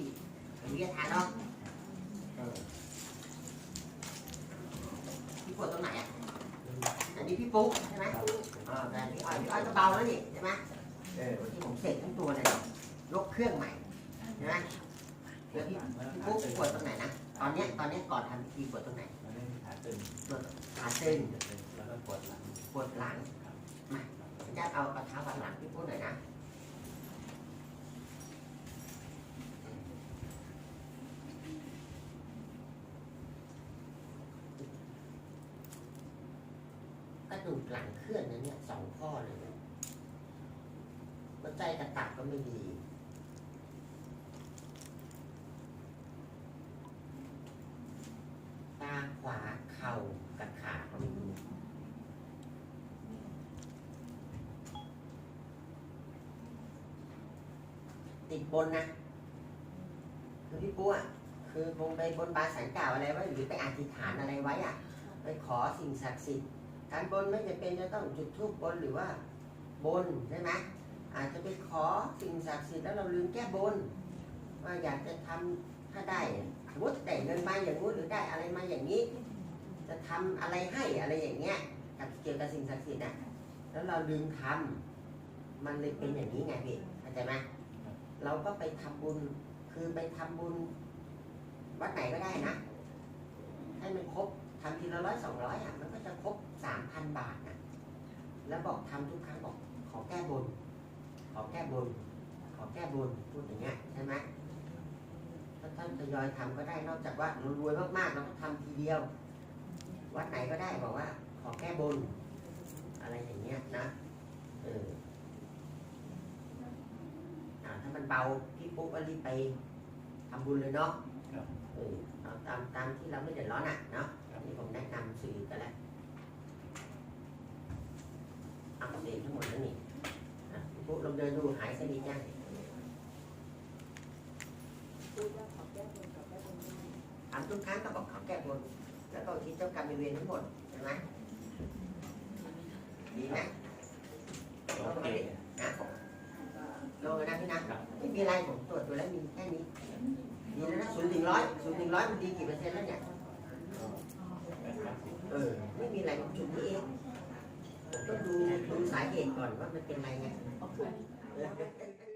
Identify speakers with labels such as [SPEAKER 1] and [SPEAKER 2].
[SPEAKER 1] พี่วิทยาทานเนาะ
[SPEAKER 2] เออ
[SPEAKER 1] พี่ปวดตรงไหนอะ อันนี้พี่ปุ๊กใช่ไหมอ่าแต่อันนี้อ้อยพี่อ้อยก็เบาแล้วนี่ใช่ไหมเออวันที่ผมเสร็จทั้งตัวเลยยกเครื่องใหม่ใช่ไหมเดี๋ยวพี่พี่ปุ๊กปวดตรงไหนนะ ตอนเนี้ยตอนเนี้ยก่อนทำพิธีปวดตรงไหน
[SPEAKER 2] มันไม่มีขาตึง
[SPEAKER 1] ปวดขาตึง
[SPEAKER 2] แล้วก็ปวดหลัง
[SPEAKER 1] ปวดหลัง มาจะเอาเอาเท้าบัดหลังพี่ปุ๊กหน่อยนะ กระดูกหลังเคลื่อนนะเนี่ยสองข้อเลยนะหัวใจกระตักก็ไม่ดีตาขวาเข่ากับขาก็ไม่ดีติดบนนะคือพี่ปุ๊อะคือคงไปบนบานสันกล่าวอะไรไว้หรือไปอธิษฐานอะไรไว้อะ ไปขอสิ่งศักดิ์สิทธิ์ การบนไม่จำเป็นจะต้องจุดธูปบนหรือว่าบนใช่ไหมอาจจะไปขอสิ่งศักดิ์สิทธิ์แล้วเราลืมแก้บนว่าอยากจะทำถ้าได้สมมติได้เงินมาอย่างนู้นหรือได้อะไรมาอย่างนี้ จะทำอะไรให้อะไรอย่างเงี้ยกับเกี่ยวกับสิ่งศักดิ์สิทธิ์นะแล้วเราลืมทำมันเลยเป็นอย่างนี้ไงพี่เข้าใจไหมเราก็ไปทำบุญคือไปทำบุญวัดไหนก็ได้นะ ให้มันครบ ทำทีละร้อยสองร้อยอะมันก็จะครบสามพันบาทนะแล้วบอกทำทุกครั้งบอกขอแก้บน ขอแก้บน ขอแก้บนพูดอย่างเงี้ยใช่ไหมถ้าท่านทยอยทำก็ได้นอกจากว่าเรารวยมากๆเราก็ทำทีเดียว วัดไหนก็ได้บอกว่า ขอแก้บน อะไรอย่างเงี้ยนะเออถ้ามันเบาพี่ปุ๊กก็รีบไปทำบุญเลยเนาะ
[SPEAKER 2] ครับ
[SPEAKER 1] เออเอาตามตามที่เราไม่เดือดร้อนอะเนาะนี่ผมแนะนำสื่อกันแล้วเอาเสียทั้งหมดแล้วนี่อะพี่ปุ๊กลองเดินดูหายสนิทยังทำทุกครั้งก็บอกขอแก้บนแล้วก็คิดเจ้ากรรมนายเวรทั้งหมดใช่ไหมดีไหม
[SPEAKER 2] โอเค
[SPEAKER 1] นะลงเลยนะพี่นะไม่มีอะไรผมตรวจดูแล้วมีแค่นี้ ดีนะศูนย์ถึงร้อยศูนย์ถึงร้อยมันดีกี่เปอร์เซ็นต์แล้วเนี่ยเออไม่มีอะไรผมจุดนี้เองผมต้องดูดูสาเหตุก่อนว่ามันเป็นอะไรไงเออ